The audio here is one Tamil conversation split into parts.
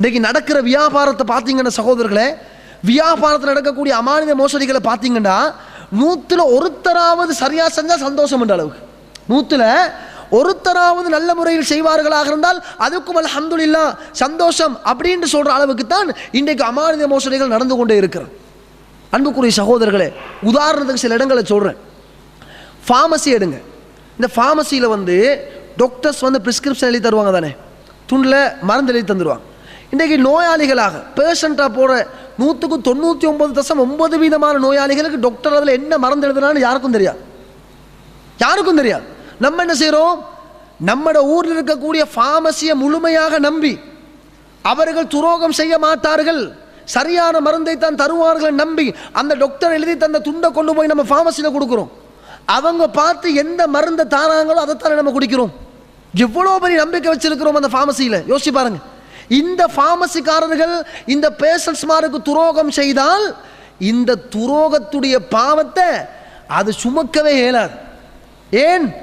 இன்றைக்கு நடக்கிற வியாபாரத்தை பார்த்தீங்கன்னா சகோதரர்களே வியாபாரத்தில் நடக்கக்கூடிய அமானித மோசடிகளை பார்த்தீங்கன்னா நூற்றுல ஒருத்தராவது சரியாக செஞ்சால் சந்தோஷம் என்ற அளவுக்கு. நூற்றுல ஒருத்தராவது நல்ல முறையில் செய்வார்களாக இருந்தால் அதுக்கும் அல்ஹம்துலில்லா சந்தோஷம் அப்படின்னு சொல்கிற அளவுக்கு தான் இன்றைக்கு அமானித மோசடிகள் நடந்து கொண்டே இருக்கிறது. அன்புக்குரிய சகோதரர்களே உதாரணத்துக்கு சில இடங்களை சொல்கிறேன் ஃபார்மசி எடுங்க. இந்த ஃபார்மசியில் வந்து டாக்டர்ஸ் வந்து ப்ரிஸ்கிரிப்ஷன் எழுதி தருவாங்க தானே? துண்டில் மருந்து எழுதி தந்துடுவாங்க இன்றைக்கு நோயாளிகளாக பேஷண்ட்டாக போகிற நூற்றுக்கு தொண்ணூற்றி ஒம்பது தசம் ஒன்பது வீதமான நோயாளிகளுக்கு டாக்டர் அதில் என்ன மருந்து எழுதுனான்னு யாருக்கும் தெரியாது. யாருக்கும் தெரியாது. நம்ம என்ன செய்கிறோம் நம்மட ஊரில் இருக்கக்கூடிய ஃபார்மசியை முழுமையாக நம்பி அவர்கள் துரோகம் செய்ய மாட்டார்கள். சரியான மருந்தை தான் தருவார்கள் நம்பி அந்த டாக்டர் எழுதி தந்த துண்டை கொண்டு போய் நம்ம ஃபார்மசியில் கொடுக்குறோம். அவங்க பார்த்து எந்த மருந்தை தாராங்களோ அதைத்தானே நம்ம குடிக்கிறோம். எவ்வளோ பெரிய நம்பிக்கை வச்சிருக்கிறோம் அந்த ஃபார்மசியில் யோசிச்சு பாருங்க. இந்த ஃபார்மசிக்காரர்கள் இந்த பேஷண்ட்ஸ்மாருக்கு துரோகம் செய்தால் இந்த துரோகத்துடைய பாவத்தை அது சுமக்கவே இயலாது. ஏன்?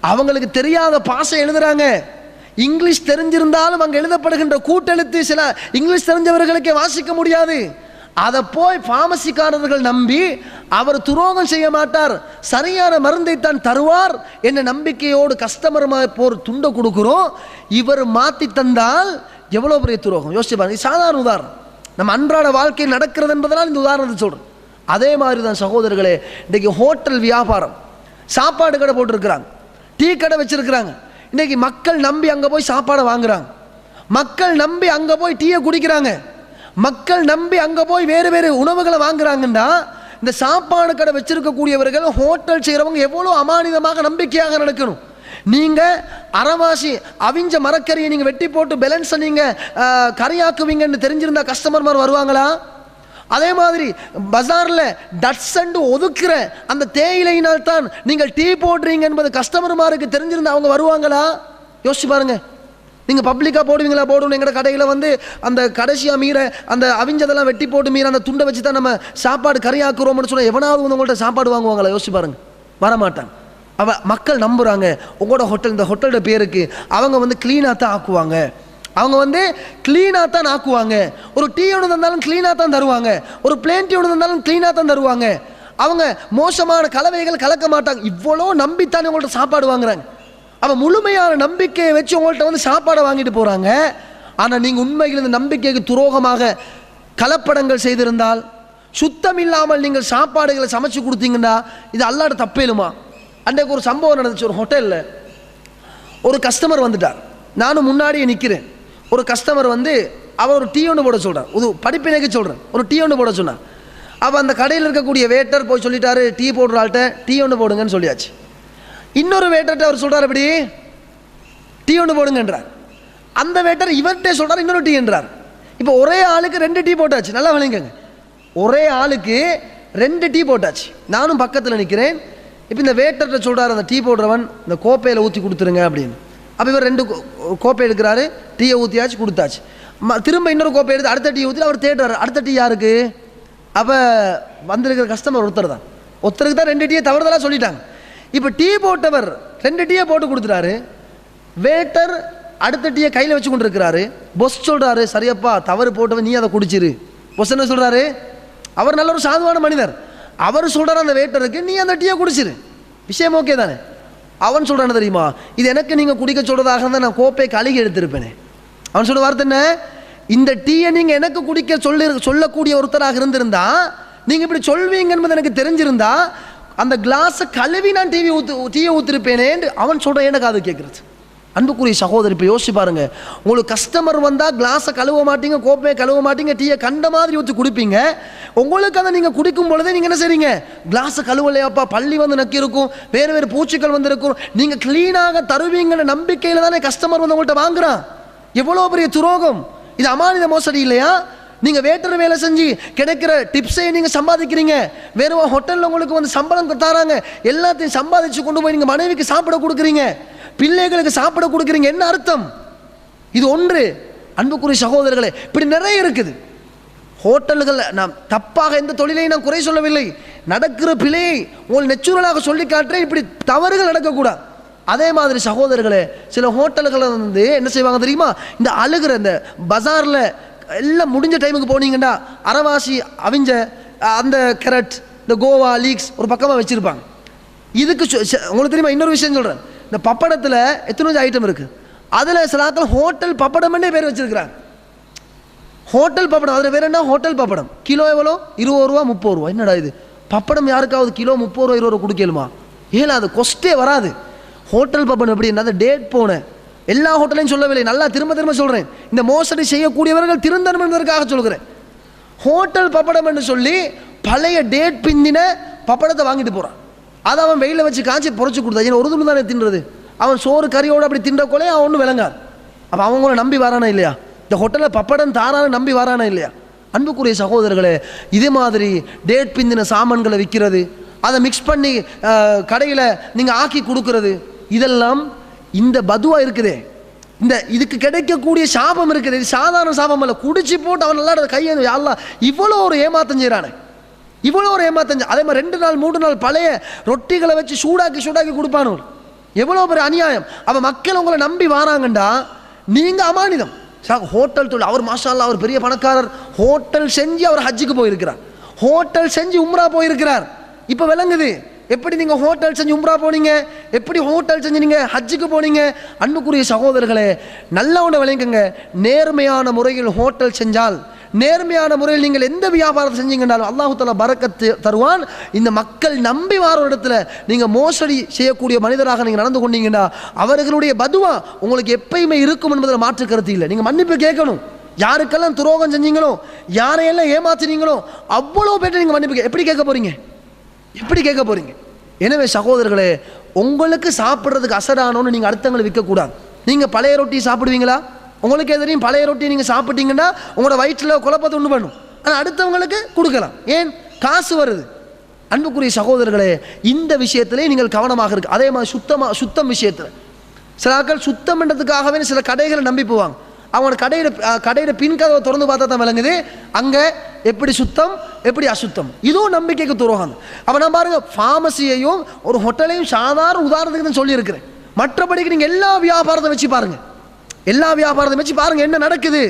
அவங்களுக்கு தெரியாத பாசம் எழுதுறாங்க. இங்கிலீஷ் தெரிஞ்சிருந்தாலும் அங்கே எழுதப்படுகின்ற கூட்டெழுத்து சில இங்கிலீஷ் தெரிஞ்சவர்களுக்கே வாசிக்க முடியாது. அதை போய் ஃபார்மசிக்காரர்கள் நம்பி அவர் துரோகம் செய்ய மாட்டார். சரியான மருந்தை தான் தருவார் என்ற நம்பிக்கையோடு கஸ்டமர் போர் துண்டை கொடுக்குறோம். இவர் மாற்றி தந்தால் எவ்வளோ பெரிய துரோகம்? யோசிச்சு பாருங்க. இது சாதாரண உதாரணம். நம்ம அன்றாட வாழ்க்கையில் நடக்கிறது என்பதனால் இந்த உதாரணத்தை சொல்கிறேன் அதே மாதிரி தான் சகோதரர்களே இன்றைக்கி ஹோட்டல் வியாபாரம். சாப்பாடு கடை போட்டிருக்கிறாங்க. டீ கடை வச்சுருக்கிறாங்க. இன்றைக்கி மக்கள் நம்பி அங்கே போய் சாப்பாடை வாங்குறாங்க. மக்கள் நம்பி அங்கே போய் டீயை குடிக்கிறாங்க. மக்கள் நம்பி அங்கே போய் வேறு வேறு உணவுகளை வாங்குறாங்கன்னா இந்த சாப்பாடு கடை வச்சிருக்கக்கூடியவர்கள் ஹோட்டல் செய்கிறவங்க எவ்வளோ அமானிதமாக நம்பிக்கையாக நடக்கணும். நீங்கள் அறவாசி அவிஞ்ச மரக்கறியை நீங்கள் வெட்டி போட்டு பேலன்ஸை நீங்கள் கறியாக்குவீங்கன்னு தெரிஞ்சிருந்தா கஸ்டமர் மாதிரி வருவாங்களா? அதே மாதிரி பஜாரில் டட்ஸண்டு ஒதுக்குற அந்த தேயிலையினால் தான் நீங்கள் டீ போடுறீங்க என்பது கஸ்டமர்மாருக்கு தெரிஞ்சிருந்தா அவங்க வருவாங்களா? யோசிச்சு பாருங்கள் நீங்கள் பப்ளிக்காக போடுவீங்களா? போடணும் எங்கள் கடையில் வந்து அந்த கடைசியாக மீற அந்த அவிஞ்சதெல்லாம் வெட்டி போட்டு மீற அந்த துண்டை வச்சு தான் நம்ம சாப்பாடு கறியாக்குறோம்னு சொன்னால் எவனாவது வந்து உங்கள்கிட்ட சாப்பாடு வாங்குவாங்களா? யோசிச்சு பாருங்க. வரமாட்டாங்க அவ மக்கள் நம்புகிறாங்க உங்களோட ஹோட்டல் இந்த ஹோட்டலோட பேருக்கு அவங்க வந்து க்ளீனாக தான் ஆக்குவாங்க. அவங்க வந்து க்ளீனாக தான் ஆக்குவாங்க. ஒரு டீ ஒன்று தந்தாலும் க்ளீனாக தான் தருவாங்க. ஒரு பிளேன் டீ ஒன்று தந்தாலும் க்ளீனாக தான் தருவாங்க. அவங்க மோசமான கலவைகள் கலக்க மாட்டாங்க. இவ்வளோ நம்பித்தான் உங்கள்கிட்ட சாப்பாடு வாங்குறாங்க. அப்போ முழுமையான நம்பிக்கையை வச்சு உங்கள்கிட்ட வந்து சாப்பாடை வாங்கிட்டு போகிறாங்க ஆனால் நீங்கள் உண்மையில் இந்த நம்பிக்கைக்கு துரோகமாக கலப்படங்கள் செய்திருந்தால் சுத்தம் இல்லாமல் நீங்கள் சாப்பாடுகளை சமைச்சு கொடுத்தீங்கன்னா இது அல்லாட தப்பேலுமா அன்றைக்கு ஒரு சம்பவம் நடந்துச்சு ஒரு ஹோட்டலில். ஒரு கஸ்டமர் வந்துட்டார். நானும் முன்னாடியே நிற்கிறேன் ஒரு கஸ்டமர் வந்து அவர் ஒரு டீ ஒன்று போட சொல்கிறார் ஒரு படிப்பினைக்கு சொல்கிறேன் ஒரு டீ ஒன்று போட சொன்னார். அப்போ அந்த கடையில் இருக்கக்கூடிய வேட்டர் போய் சொல்லிட்டாரு டீ போடுற ஆள்கிட்ட டீ ஒன்று போடுங்கன்னு சொல்லியாச்சு. இன்னொரு வேட்டர்கிட்ட அவர் சொல்கிறார் எப்படி? டீ ஒன்று போடுங்கன்றார். அந்த வேட்டர் இவர்கிட்ட சொல்கிறார் இன்னொரு டீ என்றார். இப்போ ஒரே ஆளுக்கு ரெண்டு டீ போட்டாச்சு நல்லா விளங்குங்க. ஒரே ஆளுக்கு ரெண்டு டீ போட்டாச்சு. நானும் பக்கத்தில் நிற்கிறேன் இப்போ இந்த வேட்டர்கிட்ட சொல்கிறார் அந்த டீ போடுறவன் இந்த கோப்பையில் ஊற்றி கொடுத்துருங்க அப்படின்னு. அப்போ இவர் ரெண்டு கோ- கோப்பை எடுக்கிறாரு டீயை ஊற்றியாச்சு கொடுத்தாச்சு. திரும்ப இன்னொரு கோப்பை எடுத்து அடுத்த டீ ஊற்றி அவர் தேடுறாரு அடுத்த டீ யாருக்கு? அப்போ வந்திருக்கிற கஸ்டமர் ஒருத்தர் தான். ஒருத்தருக்கு தான் ரெண்டு டீயை தவறுதலாக சொல்லிட்டாங்க. இப்போ டீ போட்டவர் ரெண்டு டீயை போட்டு கொடுத்துட்டாரு. வேட்டர் அடுத்த டீயை கையில் வச்சு கொண்டு இருக்கிறாரு பொஸ் சொல்கிறாரு சரியப்பா தவறு போட்டவன் நீ அதை குடிச்சிரு. பொஸ் என்ன சொல்கிறாரு அவர் நல்ல ஒரு சாதுவான மனிதர். அவர் சொல்கிறார் அந்த வேட்டருக்கு நீ அந்த டீயை குடிச்சிரு. விஷயம் ஓகே தானே? அவன் சொல்கிறான்னு தெரியுமா? இது எனக்கு நீங்கள் குடிக்க சொல்கிறதாக இருந்தால் நான் கோப்பை கழுகி எடுத்திருப்பேனே. அவன் சொல்ற வார்த்தை என்ன? இந்த டீயை நீங்கள் எனக்கு குடிக்க சொல்லி சொல்லக்கூடிய ஒருத்தராக இருந்திருந்தா நீங்கள் இப்படி சொல்வீங்க என்பது எனக்கு தெரிஞ்சிருந்தா அந்த கிளாஸை கழுவி நான் டிவி ஊத்து டீயை ஊற்றிருப்பேனேன்னு அவன் சொல்கிற எனக்கு அது கேட்குறது? அன்புக்குரிய சகோதரி இப்போ யோசிச்சு பாருங்க. உங்களுக்கு கஸ்டமர் வந்தால் கிளாஸை கழுவ மாட்டீங்க கோப்பையை கழுவ மாட்டீங்க டீயை கண்ட மாதிரி ஊற்றி குடிப்பீங்க. உங்களுக்கு அதை நீங்கள் குடிக்கும் பொழுதே நீங்கள் என்ன செய்றீங்க? கிளாஸை கழுவலையாப்பா பள்ளி வந்து நக்கி இருக்கும் வேறு வேறு பூச்சிகள் வந்து இருக்கும். நீங்கள் க்ளீனாக தருவீங்கிற நம்பிக்கையில் தானே கஸ்டமர் வந்து உங்கள்கிட்ட வாங்குறான்? எவ்வளோ பெரிய துரோகம்? இது அமானித மோசடி இல்லையா? நீங்கள் வேட்டர் வேலை செஞ்சு கிடைக்கிற டிப்ஸை நீங்கள் சம்பாதிக்கிறீங்க. வேறு ஹோட்டலில் உங்களுக்கு வந்து சம்பளம் தராங்க. எல்லாத்தையும் சம்பாதிச்சு கொண்டு போய் நீங்கள் மனைவிக்கு சாப்பிட கொடுக்குறீங்க. பிள்ளைகளுக்கு சாப்பிட கொடுக்குறீங்க. என்ன அர்த்தம்? இது ஒன்று. அன்புக்குரிய சகோதரர்களே இப்படி நிறைய இருக்குது. ஹோட்டல்கள் நாம் தப்பாக எந்த தொழிலையும் நான் குறை சொல்லவில்லை. நடக்கிற பிழையை உங்கள் நெச்சுரலாக சொல்லி காட்டுறேன். இப்படி தவறுகள் நடக்கக்கூடாது. அதே மாதிரி சகோதரர்களே சில ஹோட்டல்களை வந்து என்ன செய்வாங்க தெரியுமா? இந்த அழுகிற இந்த பஜாரில் எல்லாம் முடிஞ்ச டைமுக்கு போனீங்கன்னா அரவாசி அவிஞ்ச அந்த கேரட் இந்த கோவா லீக்ஸ் ஒரு பக்கமாக வச்சுருப்பாங்க. இதுக்கு உங்களுக்கு தெரியுமா? இன்னொரு விஷயம் சொல்கிறேன் இந்த பப்படத்தில் எத்தனை ஐட்டம் இருக்குது அதில் சில ஆக்கள் ஹோட்டல் பப்படம்னே பேர் வச்சுருக்கிறாங்க. ஹோட்டல் பப்படம். அதில் பேர் என்ன? ஹோட்டல் பப்படம். கிலோ எவ்வளோ? இருபது ரூபா முப்பது ரூபா. என்னடா இது? பப்படம் யாருக்காவது கிலோ முப்பது ரூபா இருபது ரூபா கொடுக்கலுமா ஏன்னா அது கொஸ்டே வராது. ஹோட்டல் பப்படம் எப்படி? அந்த டேட் போனேன். எல்லா ஹோட்டலையும் சொல்லவில்லை. நல்லா திரும்ப திரும்ப சொல்கிறேன் இந்த மோசடி செய்யக்கூடியவர்கள் திருந்தணும் என்பதற்காக சொல்கிறேன் ஹோட்டல் பப்படம் என்று சொல்லி பழைய டேட் பிந்தின பப்படத்தை வாங்கிட்டு போகிறான் அதை அவன் வெயிலில் வச்சு காய்ச்சி பொறிச்சு கொடுத்தா ஏன்னா ஒரு தானே தின்றது? அவன் சோறு கறியோடு அப்படி தின்ற கொலை அவன் ஒன்றும் விளங்காது. அப்போ அவங்கள நம்பி வரானா இல்லையா? இந்த ஹோட்டலில் பப்படம் தாரான நம்பி வரானா இல்லையா? அன்புக்குரிய சகோதரர்களே இதே மாதிரி டேட் பிந்தின சாமான்களை விற்கிறது அதை மிக்ஸ் பண்ணி கடையில் நீங்கள் ஆக்கி கொடுக்கறது இதெல்லாம் இந்த பதுவா இருக்குதே. இந்த இதுக்கு கிடைக்கக்கூடிய சாபம் இருக்குது. இது சாதாரண சாபம் அல்ல. குடிச்சு போட்டு அவன் நல்லா கையை அல்லா இவ்வளோ ஒரு ஏமாத்தம் செய்கிறானே இவ்வளோ ஒரு ஏமாத்தம் அதே மாதிரி ரெண்டு நாள் மூணு நாள் பழைய ரொட்டிகளை வச்சு சூடாக்கி சூடாக்கி கொடுப்பானு எவ்வளோ பெரிய அநியாயம். அவன் மக்கள் உங்களை நம்பி வராங்கண்டா. நீங்கள் அமானிதம். சார் ஹோட்டல் தொழில். அவர் மாஷால்லா அவர் பெரிய பணக்காரர். ஹோட்டல் செஞ்சு அவர் ஹஜ்ஜுக்கு போயிருக்கிறார். ஹோட்டல் செஞ்சு உம்ரா போயிருக்கிறார். இப்போ விளங்குது. எப்படி நீங்கள் ஹோட்டல் செஞ்சு உம்ரா போனீங்க? எப்படி ஹோட்டல் செஞ்சு நீங்கள் ஹஜ்ஜுக்கு போனீங்க? அன்புக்குரிய சகோதரர்களே நல்ல ஒன்று விளங்குங்க. நேர்மையான முறையில் ஹோட்டல் செஞ்சால் நேர்மையான முறையில் நீங்கள் எந்த வியாபாரத்தை செஞ்சீங்கன்னாலும் அல்லாஹு தலா பறக்கத்து தருவான். இந்த மக்கள் நம்பி வார இடத்துல நீங்கள் மோசடி செய்யக்கூடிய மனிதராக நீங்கள் நடந்து கொண்டீங்கன்னா அவர்களுடைய பதுவா உங்களுக்கு எப்பயுமே இருக்கும் என்பதில் மாற்று கருத்து இல்லை. நீங்கள் மன்னிப்பு கேட்கணும். யாருக்கெல்லாம் துரோகம் செஞ்சீங்களோ யாரையெல்லாம் ஏமாத்தினீங்களோ அவ்வளோ பேர்ட்ட நீங்கள் மன்னிப்பு எப்படி கேட்க போகிறீங்க எப்படி கேட்க போறீங்க? எனவே சகோதரர்களே உங்களுக்கு சாப்பிட்றதுக்கு அசடானோன்னு நீங்கள் அடுத்தவங்களை விற்கக்கூடாது. நீங்கள் பழைய ரொட்டி சாப்பிடுவீங்களா? உங்களுக்கு எதிரையும் பழைய ரொட்டி நீங்கள் சாப்பிட்டீங்கன்னா உங்களோட வயிற்றில் குழப்பத்தை உண்டு பண்ணும். ஆனால் அடுத்தவங்களுக்கு கொடுக்கலாம். ஏன்? காசு வருது. அன்புக்குரிய சகோதரர்களே இந்த விஷயத்திலே நீங்கள் கவனமாக இருக்கு அதே மாதிரி சுத்தமாக சுத்தம் விஷயத்தில். சில ஆட்கள் சுத்தம் பண்ணுறதுக்காகவே சில கடைகளை நம்பி போவாங்க. அவங்களோட கடையில் கடையில் பின் கதவை திறந்து பார்த்தா தான் விளங்குது. அங்கே எப்படி சுத்தம் எப்படி அசுத்தம்? இதுவும் நம்பிக்கைக்கு துரோகம். அப்போ நான் பாருங்க ஃபார்மசியையும் ஒரு ஹோட்டலையும் சாதாரண உதாரணத்துக்கு தான் சொல்லியிருக்கிறேன். மற்றபடிக்கு நீங்கள் எல்லா வியாபாரத்தை வச்சு பாருங்க. எல்லா வியாபாரத்தை வச்சு பாருங்க என்ன நடக்குது?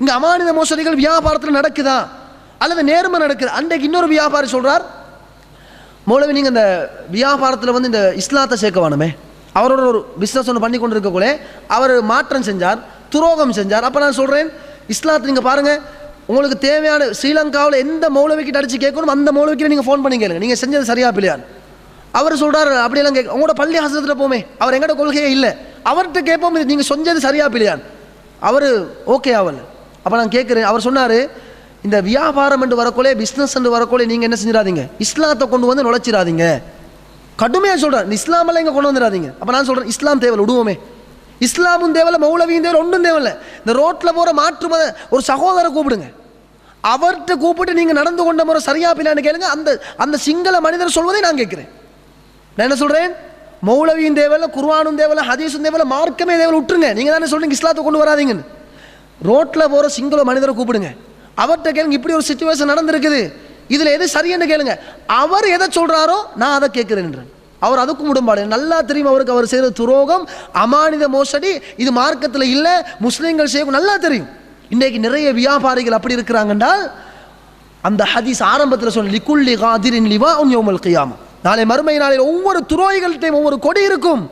இங்கே அமானித மோசடிகள் வியாபாரத்தில் நடக்குதா? அல்லது நேர்மை நடக்குது? அன்றைக்கு இன்னொரு வியாபாரி சொல்கிறார் மூலவி நீங்கள் இந்த வியாபாரத்தில் வந்து இந்த இஸ்லாத்தை சேர்க்க வேணுமே. அவரோட ஒரு பிஸ்னஸ் ஒன்று பண்ணி கொண்டு இருக்கக்குள்ளே அவர் மாற்றம் செஞ்சார் துரோகம் செஞ்சார். அப்போ நான் சொல்கிறேன் இஸ்லாத்தை நீங்கள் பாருங்கள் உங்களுக்கு தேவையான ஸ்ரீலங்காவில் எந்த மௌலவிக்கிட்ட அடித்து கேட்கணும் அந்த மௌலவிக்கிட்ட நீங்கள் ஃபோன் பண்ணி கேளுங்க. நீங்கள் செஞ்சது சரியா பிள்ளையான். அவர் சொல்கிறார் அப்படியெல்லாம் கேட்க உங்களோட பள்ளி ஹாசனத்தில் போமே. அவர் எங்கட கொள்கையே இல்லை. அவர்கிட்ட கேட்போம் இது நீங்கள் செஞ்சது சரியா பிள்ளையான். அவர் ஓகே ஆகல அப்போ நான் கேட்குறேன். அவர் சொன்னார் இந்த வியாபாரம் என்று வரக்குள்ளே பிஸ்னஸ் என்று வரக்குள்ளே நீங்கள் என்ன செஞ்சிடாதீங்க. இஸ்லாத்தை கொண்டு வந்து நுழைச்சிடாதீங்க. கடுமையாக சொல்கிறார் இஸ்லாமெல்லாம் இங்கே கொண்டு வந்துடாதீங்க? அப்போ நான் சொல்கிறேன் இஸ்லாம் தேவை விடுவோமே. இஸ்லாமும் தேவையில்ல மௌலவியும் தேவை ஒன்றும் தேவையில்ல. இந்த ரோட்டில் போகிற மாற்று மத ஒரு சகோதரரை கூப்பிடுங்க. அவர்கிட்ட கூப்பிட்டு நீங்கள் நடந்து கொண்ட முறை சரியா பிள்ளைன்னு கேளுங்க. அந்த அந்த சிங்கள மனிதர் சொல்வதை நான் கேட்குறேன். நான் என்ன சொல்கிறேன் மௌலவியும் தேவையில்ல குர்வானும் தேவையில்ல ஹதீஸும் தேவையில்ல மார்க்கமே தேவையில்ல விட்டுருங்க நீங்கள் தானே சொல்கிறீங்க இஸ்லாத்தை கொண்டு வராதீங்கன்னு. ரோட்டில் போகிற சிங்கள மனிதரை கூப்பிடுங்க. அவர்கிட்ட கேளுங்க இப்படி ஒரு சுச்சுவேஷன் நடந்திருக்குது. இதில் எது சரியன்னு கேளுங்க. அவர் எதை சொல்கிறாரோ நான் அதை கேட்குறேன்றேன் அவர் அதுக்கும் உடன்பாடு. நல்லா தெரியும் அவருக்கு அவர் செய்கிற துரோகம் அமானித மோசடி இது மார்க்கத்தில் இல்லை முஸ்லீம்கள் செய்ய நல்லா தெரியும். இன்றைக்கு நிறைய வியாபாரிகள் அப்படி இருக்கிறாங்கன்றால் அந்த ஹதீஸ் ஆரம்பத்தில் சொன்ன லிகுல்லி காதிரின் லிவா உன் யோமல் கியாமம் நாளை மறுமை நாளில் ஒவ்வொரு துரோகிகள்கிட்டையும் ஒவ்வொரு கொடி இருக்கும்.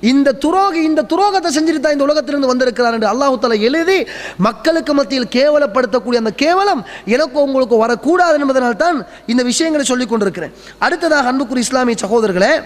இந்த துரோகி இந்த துரோகத்தை செஞ்சுட்டு தான் இந்த உலகத்திலிருந்து வந்திருக்கிறார் என்று அல்லாஹு எழுதி மக்களுக்கு மத்தியில் கேவலப்படுத்தக்கூடிய அந்த கேவலம் எனக்கு உங்களுக்கு வரக்கூடாது என்பதனால் தான் இந்த விஷயங்களை சொல்லிக் கொண்டிருக்கிறேன். அடுத்ததாக அன்புக்குரிய இஸ்லாமிய சகோதரர்களே